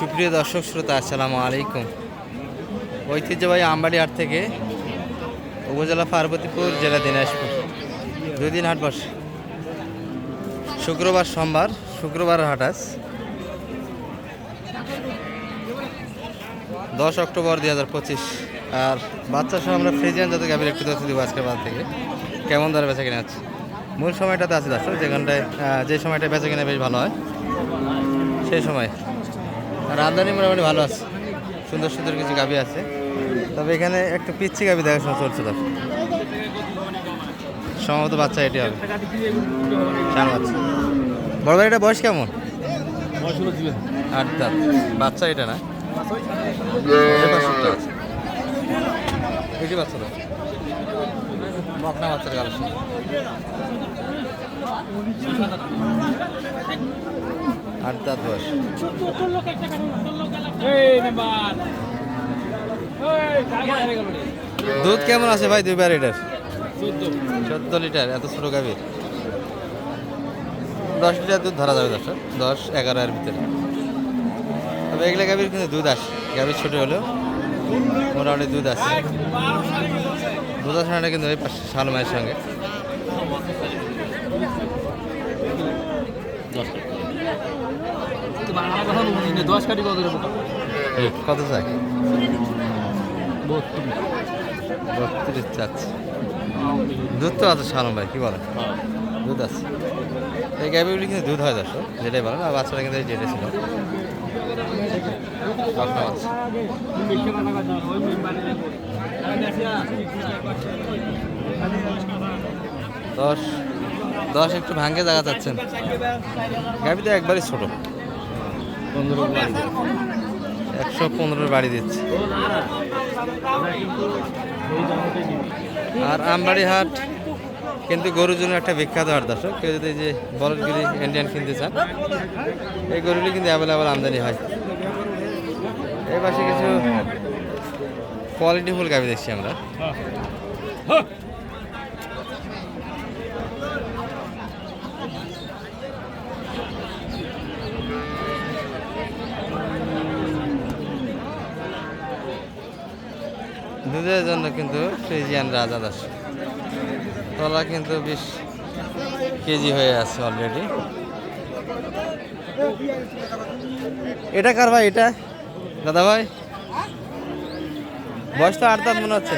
সুপ্রিয় দর্শক শ্রোতা, আসসালামু আলাইকুম। ঐতিহ্যবাহী আমবাড়ি হাট থেকে উপজেলা পার্বতীপুর, জেলা দিনাজপুর। দুই দিন হাট বসে। শুক্রবার সোমবার, শুক্রবার হাট আজ। দশ অক্টোবর দুই হাজার পঁচিশ। আর বাচ্চা সহ আমরা ফ্রিজিয়ান যাতে গাভীর একটু তথ্য দিব আজকের বাদ থেকে। কেমন দরে বেচা কিনে আছে মূল সময়টাতে আছে দর্শক যেখানটায় যে সময়টায় বেচা কিনে বেশ ভালো হয়, সেই সময়। আমদানি মোটামুটি ভালো আছে। সুন্দর সুন্দর কিছু গাভি আছে। তবে এখানে একটু পিচ্ছি গাভি দেখাশোনা চলছে দর্শক সম্ভবত বাচ্চা এটি হবে। বড় ভাই এটা বয়স কেমন? আট দাঁত। বাচ্চা এটা না? এটা দুধ কেমন আছে ভাই দুইবার এটার চোদ্দ লিটার, এত ছোট গাভীর। দশ লিটার দুধ ধরা যাবে দশ দশ, এগারো এর ভিতরে। তবে এগুলা গাভীর কিন্তু দুধ আসে, গাভীর ছোট হলেও মোটামুটি দুধ আছে। দুধ আসে না কিন্তু ওই পাশে মায়ের সঙ্গে দশ কত দেবো কত চাচ্ছে। দুধ তো আছে শালম ভাই, কি বলেন দুধ আছে। এই গাভিগুলি কিন্তু দুধ হয় দর্শক, যেটাই বলেন, আর বাচ্চারা কিন্তু যেটা ছিল। দশ দশ একটু ভাঙ্গে জায়গা যাচ্ছেন গাভি তো একবারই ছোট। পনেরো একশো পনেরোর বাড়ি দিচ্ছে। আর আমবাড়ি হাট কিন্তু গরুর জন্য একটা বিখ্যাত হাট, দর্শক। কেউ যদি যে বলদগিরি ইন্ডিয়ান কিনতে চান, এই গরুগুলি কিন্তু অ্যাভেলেবেল আমদানি হয়। এই পাশে কিছু কোয়ালিটিফুল গাভি দেখছি আমরা। দুধের জন্য কিন্তু ফ্রিজিয়ান রাজা দাস। তলা কিন্তু বেশ কেজি হয়ে আছে অলরেডি এটা কার ভাই এটা? দাদা ভাই? বয়স তো আট দাঁত মনে হচ্ছে।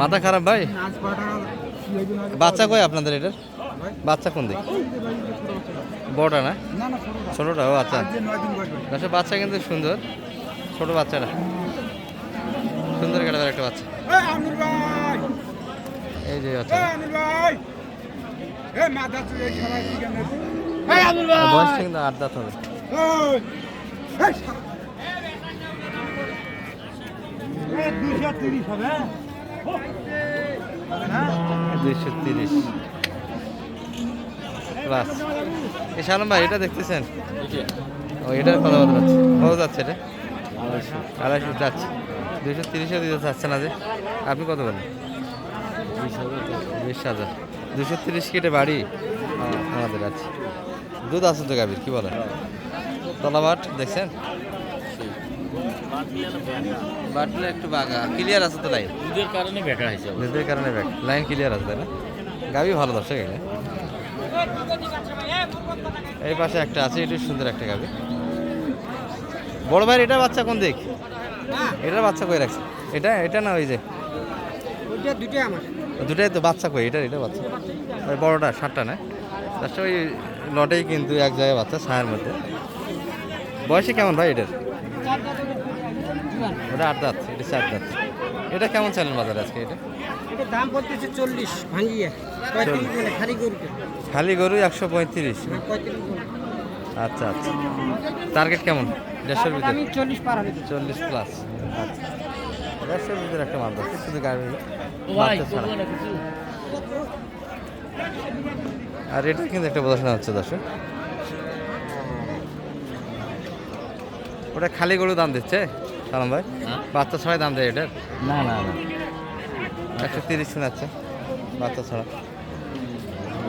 মাথা খারাপ ভাই? বাচ্চা কই আপনাদের এটার? বাচ্চা কোন দিক? বড়টা না? ছোটটা। ও আচ্ছা। আসলে বাচ্চা কিন্তু সুন্দর। ছোট বাচ্চাটা। সুন্দর কাটাবার একটা বাচ্চা। এই যে বাচ্চা। বয়স কিন্তু আট দাঁত হবে। দুইশো তিরিশ। প্লাস এই শালম ভাই এটা দেখতেছেন? ও এটার কথা বলতে যাচ্ছে। কত যাচ্ছে এটা? আড়াইশো। যাচ্ছে। দুইশো তিরিশও দিতে চাচ্ছে না যে। আপনি কত বলেন? বিশ হাজার। দুশো তিরিশ কেটে বাড়ি? আমাদের আছে। দুধ আছে তো গাভীর কি বলেন? তলাবাট দেখছেন? বাটলে একটু বাগা ক্লিয়ার আছে তো লাইন? দুধের কারণে বেটা হয়েছে দুধের কারণে ব্যাক লাইন ক্লিয়ার আছে তাই না? গাভী ভালো দর্শক এখানে এই পাশে একটা আছে এটা সুন্দর একটা গাভী বড় ভাই এটা বাচ্চা কোন দিক? এটার বাচ্চা কই রাখছে? এটা এটা না ওই যে? দুটাই তো বাচ্চা কই? এটা এটা বাচ্চা। ওই বড়টা ষাটটা না? লাস্টে ওই লটেই কিন্তু এক জায়গায় বাচ্চা ছায়ের মধ্যে। বয়সে কেমন ভাই এটার? ওটা আট দাঁত এটা চার দাঁত। এটা কেমন চালেন বাজারে আজকে এটা? এটা দাম পড়তেছে চল্লিশ বলে খালি গরুকে। খালি গরু একশো পঁয়ত্রিশ। হ্যাঁ, আচ্ছা আচ্ছা। টার্গেট কেমন? দেড়শোর ভিতরে? আমি চল্লিশ পার হবে। চল্লিশ প্লাস আচ্ছা। দেড়শোর ভিতরে একটা মাল দরকার শুধু গাড়ি আর এটা কিন্তু একটা বোঝাশোনা হচ্ছে দর্শক। ওটা খালি গরু দাম দিচ্ছে? সালাম ভাই? হ্যাঁ? বাচ্চা ছাড়াই দাম দেয় এটার না না না। একশো তিরিশ শোনাচ্ছে বাচ্চা ছাড়া।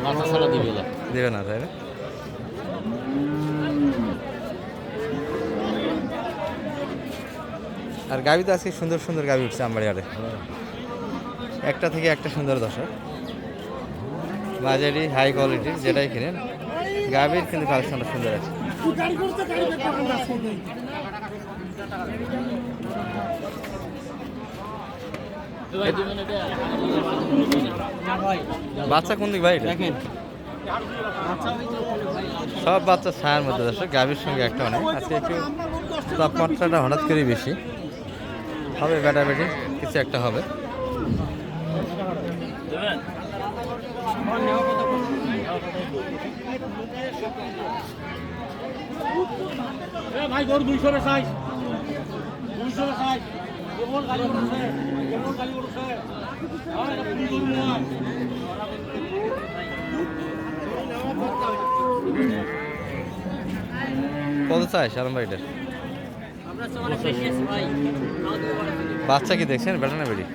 মাথা ছাড়া দিবে না। দেবে না তাই না? আর গাভি তো আজকে সুন্দর সুন্দর গাবি উঠছে আমবাড়িয়ারে একটা থেকে একটা সুন্দর দশক বাজারি হাই কোয়ালিটির যেটাই কিনেন গাভির কিন্তু কালেকশনটা সুন্দর আছে ভাই দিবেন এটা বাচ্চা কোন দিক ভাই? দেখেন। সব বাচ্চা ছায়ার মধ্যে দর্শক গাভীর সঙ্গে একটা অনেক। আজকে একটু তাপমাত্রাটা হঠাৎ করেই বেশি। হবে বেটা বেটি কিছু একটা হবে। ভাই গরু দুইশো রে সাইজ। দুইশো কত চাই সালাম ভাই এটার আমরা সবাই বেশি আছি ভাই বাচ্চা কি দেখছেন? বেটা না বেটি?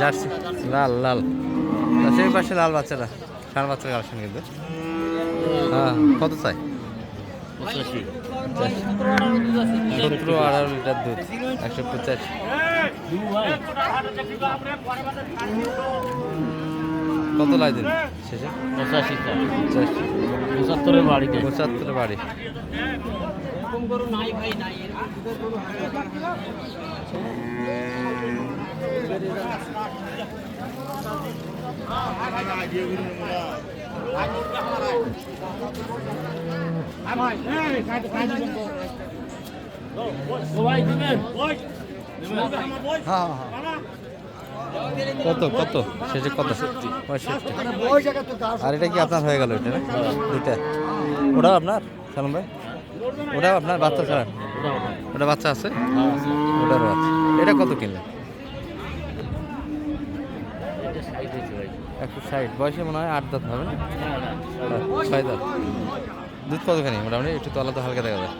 জার্সি। লাল লাল। সেই পাশে লাল বাচ্চাটা সার বাচ্চার কালেকশন কিন্তু। হ্যাঁ কত চাই? সতেরো আঠারো লিটার দুধ, একশো পঁচাশি। কত লাই দিন? শেষে? পঁচাশি পঁচাত্তরের বাড়ি হাজার ও ভাই দিবেন? হ্যাঁ হ্যাঁ কত কত? শেষে কত? পঁয়ষট্টি। আর এটা কি আপনার হয়ে গেল এটা দুইটা। ওটাও আপনার সালাম ভাই? ওটাও আপনার বাচ্চা ছাড়া? ওটা বাচ্চা আছে? ওটারও আছে। এটা কত ভাই একশো ষাট। বয়সে মনে হয় আট দাঁত হবে না। হ্যাঁ, ছয় দাঁত। দুধ কতখানি? মোটামুটি একটু তো হালকা দেখা যায়।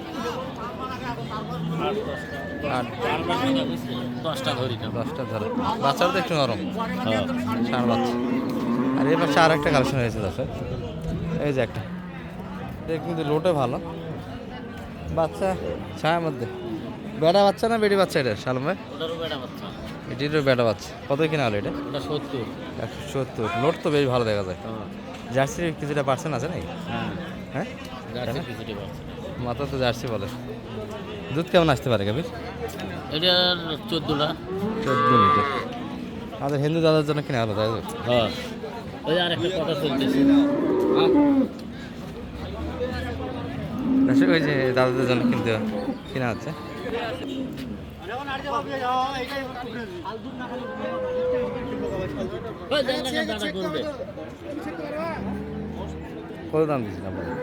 দশটা ধরি দশটা ধরে। বাচ্চাটা তো একটু নরম। হ্যাঁ। বাচ্চা। আর পাশে আর একটা কালেকশন হয়েছে দর্শক। এই যে একটা। কিন্তু লোটে ভালো। বাচ্চা ছায়ার মধ্যে। বেড়া বাচ্চা না বেড়ি বাচ্চা এটা সালম ভাই? এটিরও বেড়া বাচ্চা। কত কিনা হলো এটা? সত্তর। একশো সত্তর। লোট তো বেশ ভালো দেখা যায়। জার্সির কিছুটা পার্সেন্ট আছে নাকি? হ্যাঁ। হ্যাঁ? জার্সি মাথা তো জার্সি বলে। দুধ কেমন আসতে পারে কবির? এটার চোদ্দোটা। চোদ্দ লিটার আমাদের হিন্দু দাদার জন্য কিনা তাই হ্যাঁ। ওই আর একটা কথা চলতেছে ওই যে দাদাদের জন্য কিনতে কিনা হচ্ছে কত দাম দিয়েছিল আপনাদের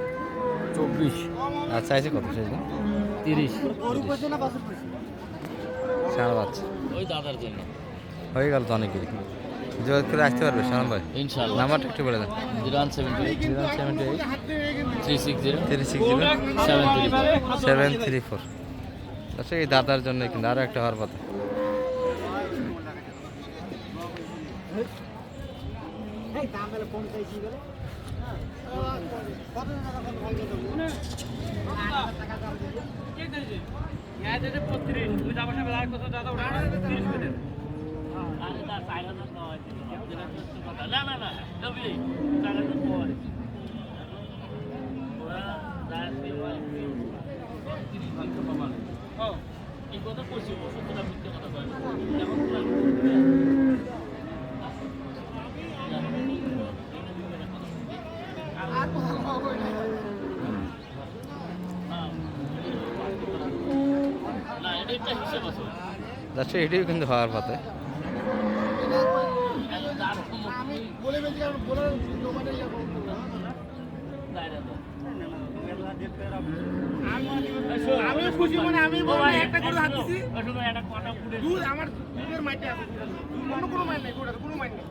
চব্বিশ। আর চাইছে কত সেই তিরিশ। সারা বাচ্চা। ওই দাদার জন্য। হয়ে গেল তো অনেকেরই। যোগাযোগ করে আসতে পারবে সালাম ভাই? ইনশাল্লাহ নাম্বারটা একটু বলে দেন। Zero one seventy eight. Zero seventy eight. Three six zero. Three six zero. Seven three four. Seven three four. আচ্ছা এই দাদার জন্য কিন্তু আরও একটা হওয়ার কথা না না না এই কথা বলছি ওষুধটা মিথ্যে কথা বলে না এটা একটা হিসেব আছে আচ্ছা এটিও কিন্তু হওয়ার পথে মানে আমি একটা আমার কোনো মাইট নেই কোনো নেই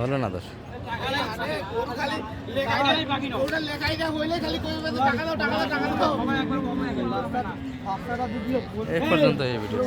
হলো না দশ এই পর্যন্ত এই ভিডিও।